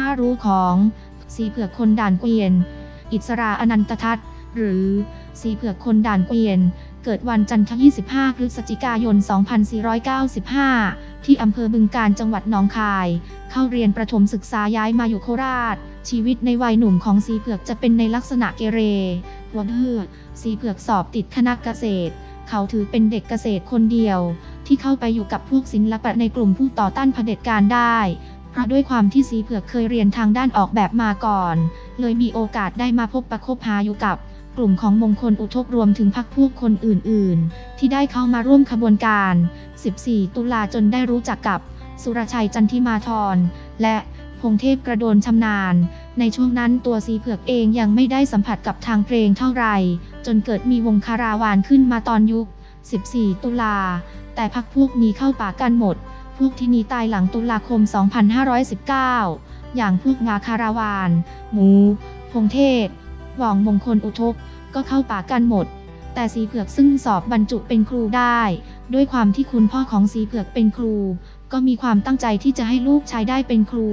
น่ารู้ของสีเผือกคนด่านเกวียน อิสราอนันตทัศน์หรือสีเผือกคนด่านเกวียน เกิดวันจันทร์ที่25พฤศจิกายน 2495 ที่อำเภอบึงการจังหวัดหนองคาย เข้าเรียนประถมศึกษาย้ายมาอยู่โคราช ชีวิตในวัยหนุ่มของสีเผือกจะเป็นในลักษณะเกเรหัวดื้อสีเผือกสอบติดคณะเกษตร เขาถือเป็นเด็กเกษตรคนเดียว ที่เข้าไปอยู่กับพวกศิลปะในกลุ่มผู้ต่อต้านเผด็จการได้ เพราะด้วยความที่สีเผือกเคยเรียนทางด้านออกแบบมาก่อน เลยมีโอกาสได้มาพบประคบหาอยู่กับกลุ่มของมงคลอุทกรวมถึงพรรคพวกคนอื่น ๆ ที่ได้เข้ามาร่วมขบวนการ 14 ตุลาจนได้รู้จักกับสุรชัยจันทิมาธร และพงเทพกระโดนชำนาญ ในช่วงนั้นตัวสีเผือกเองยังไม่ได้สัมผัสกับทางเพลงเท่าไหร่ จนเกิดมีวงคาราวานขึ้นมาตอนยุค 14 ตุลา แต่พักพวกนี้เข้าป่ากันหมด พวกที่หนีตายหลังตุลาคม 2519 อย่างพวกงาคาราวาน หมู พงเทพหว่องมงคลอุทก ก็เข้าป่ากันหมด แต่สีเผือกซึ่งสอบบรรจุเป็นครูได้ ด้วยความที่คุณพ่อของสีเผือกเป็นครู ก็มีความตั้งใจที่จะให้ลูกชายได้เป็นครู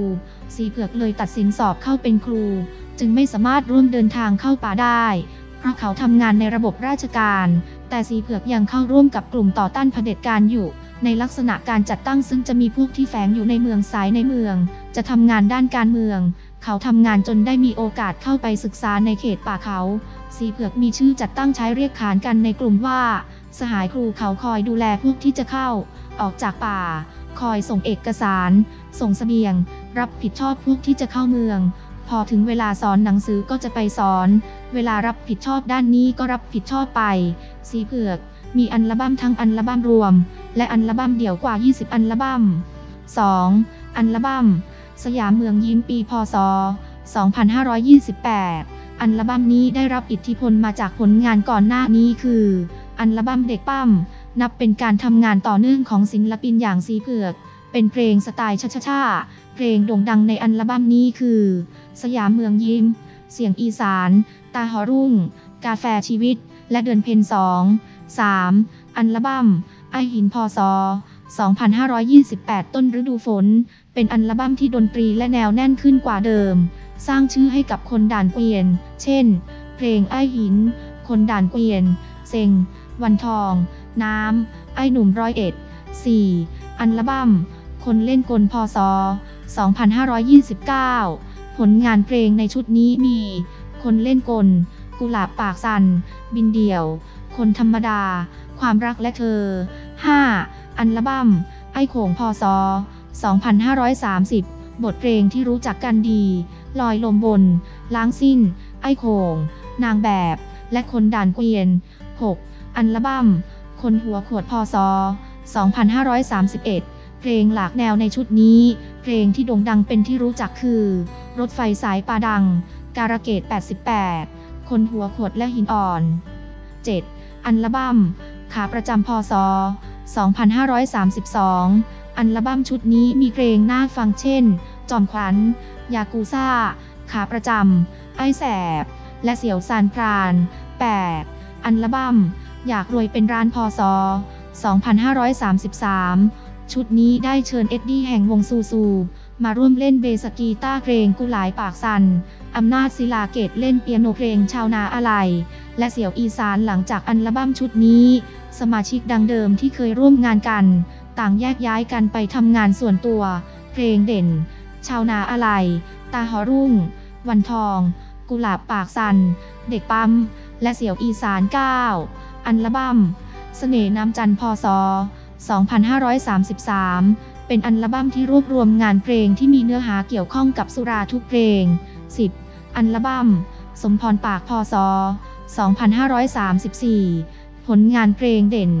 สีเผือกเลยตัดสินสอบเข้าเป็นครู จึงไม่สามารถร่วมเดินทางเข้าป่าได้ เพราะเขาทำงานในระบบราชการ แต่สีเผือกยังเข้าร่วมกับกลุ่มต่อต้านเผด็จการอยู่ ในลักษณะการจัดตั้งซึ่งจะมีพวกที่แฝงอยู่ในเมืองสายในเมือง จะทำงานด้านการเมือง เขาทำงานจนได้มีโอกาสเข้าไปศึกษาในเขตป่าเขา สีเผือกมีชื่อจัดตั้งใช้เรียกขานกันในกลุ่มว่า สหายครูเขาคอยดูแลพวกที่จะเข้า ออกจากป่า คอยส่งเอกสาร ส่งเสบียง รับผิดชอบพวกที่จะเข้าเมือง พอถึงเวลาสอนหนังสือก็จะไปสอน เวลารับผิดชอบด้านนี้ก็รับผิดชอบไป สีเผือก มีอัลบั้มทั้งอัลบั้มรวม และอัลบั้มเดี่ยวกว่า 20 อัลบั้ม 2. อัลบั้ม สยามเมืองยิ้มปีพศ 2528 อัลบั้มนี้ได้รับอิทธิพลมาจากผลงานก่อนหน้านี้คือ อัลบั้มเด็กปั้ม นับเป็นการทำงานต่อเนื่องของศิลปินอย่างสีเผือก เป็นเพลงสไตล์ช้าๆเพลงโด่งดังในอัลบั้มนี้คือ สยามเมืองยิ้ม เสียงอีสาน ตาหอรุ่ง กาแฟชีวิต และเดือนเพ็ญสอง 3. อัลบั้มไอหินพศ2528 ต้นฤดูฝน เป็นอัลบั้มที่ดนตรีและแนวแน่นขึ้นกว่าเดิม สร้างชื่อให้กับคนด่านเกวียน เช่น เพลงไอหิน คนด่านเกวียน เซงวันทอง น้ำ ไอหนุ่มร้อยเอ็ด 4. อัลบั้ม คนเล่นกลพศ2529 ผลงานเพลงในชุดนี้มี คนเล่นกล กุหลาบปากสัน บินเดี่ยว คนธรรมดา ความรักและเธอ 5. อัลบั้ม ไอโขงพศ2530 บทเพลงที่รู้จักกันดี ลอยลมบน ล้างสิ้น ไอโขง นางแบบ และคนด่านเกวียน 6. อัลบั้ม คนหัวขวดพศ2531เพลงหลากแนวในชุดนี้ เพลงที่โด่งดังเป็นที่รู้จักคือ รถไฟสายปาดัง การะเกต 88 คนหัวขวดและหินอ่อน 7. อัลบั้ม ขาประจำพศ 2532 อัลบั้มชุดนี้มีเพลงน่าฟังเช่น จอมขวัญ ยากูซ่า ขาประจำ ไอแสบ และเสี่ยวซานพราน 8. อัลบั้ม อยากรวยเป็นร้านพศ 2533 ชุดนี้ได้เชิญเอ็ดดี้แห่งวงซูซู มาร่วมเล่นเบสกีตาร์เพลงกุหลายปากสัน อำนาจศิลาเกตเล่นเปียโนเพลงชาวนาอะไร และเสี่ยวอีสานหลังจากอัลบั้มชุดนี้ สมาชิกดังเดิมที่เคยร่วมงานกัน ต่างแยกย้ายกันไปทำงานส่วนตัว เพลงเด่น ชาวนาอะไร ตาหอรุ่ง วันทอง กุหลาบปากสัน เด็กปั๊ม และเสี่ยวอีสาน 9 อัลบั้ม เสน่ห์น้ำจันทร์พศ2533 เป็นอัลบั้มที่รวบรวมงานเพลงที่มีเนื้อหาเกี่ยวข้องกับสุราทุกเพลง 10. อัลบั้ม สมพรปากพศ2534 ผลงานเพลงเด่น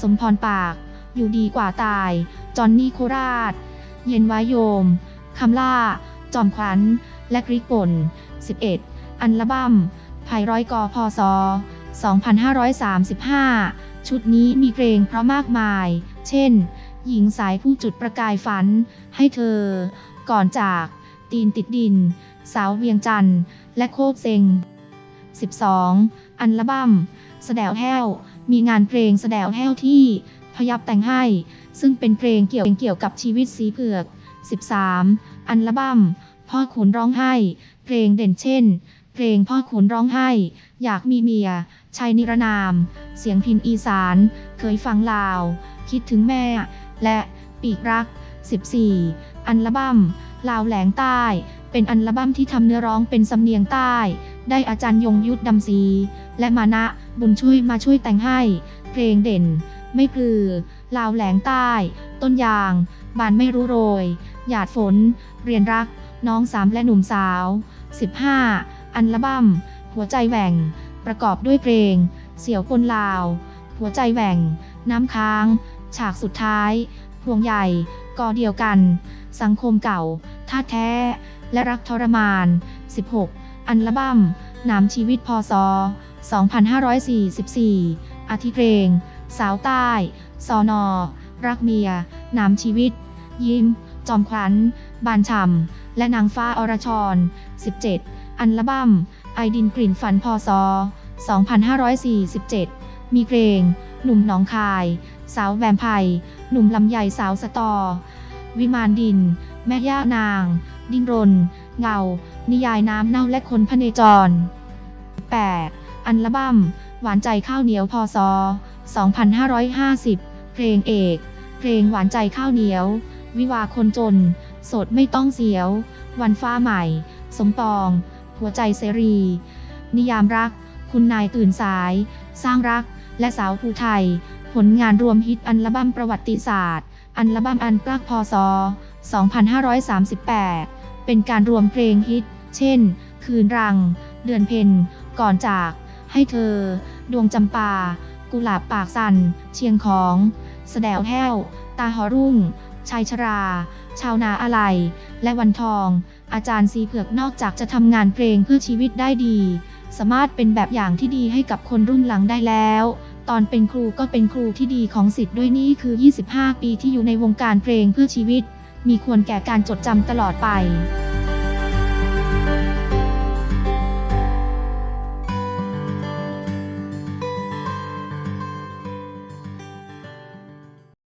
สมพรปาก อยู่ดีกว่าตาย จอนนี่โคราช เย็นวายโยม คำล่า จอมขวัญ และกริกปน 11. อัลบั้มไผ่ร้อยกอพศ2535 ชุดนี้มีเพลงเพราะมากมาย เช่น หญิงสายผู้จุดประกายฝัน ให้เธอ ก่อนจาก ตีนติดดิน สาวเวียงจันทร์และโคกเซง 12. อัลบั้มแสดวแห้ว มีงานเพลงแสดวแห้วที่พยับแต่งให้ ซึ่งเป็นเพลงเกี่ยวเกี่ยวกับชีวิตสีเผือก 13. อัลบั้มพ่อขุนร้องไห้ เพลงเด่นเช่น เพลงพ่อขุนร้องไห้ อยากมีเมียชัยนิรนาม เสียงพินอีสาน เคยฟังลาว คิดถึงแม่ และปีกรัก 14 อัลบั้มลาวแหลงใต้ เป็นอัลบั้มที่ทำเนื้อร้องเป็นสำเนียงใต้ ได้อาจารย์ยงยุทธดำศรีและมานะบุญช่วยมาช่วยแต่งให้ เพลงเด่น ไม่ปลือลาวแหลงใต้ ต้นยาง บานไม่รู้โรย หยาดฝน เรียนรัก น้องสามและหนุ่มสาว 15 อัลบั้ม หัวใจแหว่ง ประกอบด้วยเพลง เสี่ยวคนลาว หัวใจแหว่ง น้ำค้าง ฉากสุดท้าย ห่วงใหญ่ก่อเดียวกัน สังคมเก่าท่าแท้ และรักทรมาน 16 อัลบั้มนามชีวิตพศ2544อาทิเพลง สาวใต้ สอนอ รักเมีย นามชีวิต ยิ้ม จอมขวัญ บานฉ่ำ และนางฟ้าอรชร 17 อัลบั้ม ไอดินกลิ่นฝันพศ2547 มีเพลง หนุ่มหนองคาย สาวแวมไพร์หนุ่มลำใหญ่สาวสตอ วิมานดิน แม่ย่านาง ดิ้นรน เงา นิยายน้ำเน่าและคนพเนจร 8. อัลบั้ม หวานใจข้าวเหนียวพศ2550 เพลงเอก เพลงหวานใจข้าวเหนียว วิวาคนจน โสดไม่ต้องเสียว วันฟ้าใหม่ สมปอง หัวใจเสรี นิยามรัก คุณนายตื่นสาย สร้างรัก และสาวภูไทย ผลงานรวมฮิตอัลบั้มประวัติศาสตร์ อัลบั้มอันกลักพศ 2538 เป็นการรวมเพลงฮิต เช่น คืนรัง เดือนเพ็ญ ก่อนจาก ให้เธอ ดวงจำปา กุหลาบปากสัน เชียงของ แสดวแห้ว ตาหอรุ่ง ชายชรา ชาวนาอะไร และวันทอง อาจารย์สีเผือกนอกจากจะทำงานเพลงเพื่อชีวิตได้ดีสามารถเป็นแบบอย่างที่ดีให้กับคนรุ่นหลังได้แล้ว ตอนเป็นครูก็เป็นครูที่ดีของสิทธิ์ด้วยนี่คือ 25 ปีที่อยู่ในวงการเพลงเพื่อชีวิต มีควรแก่การจดจำตลอดไป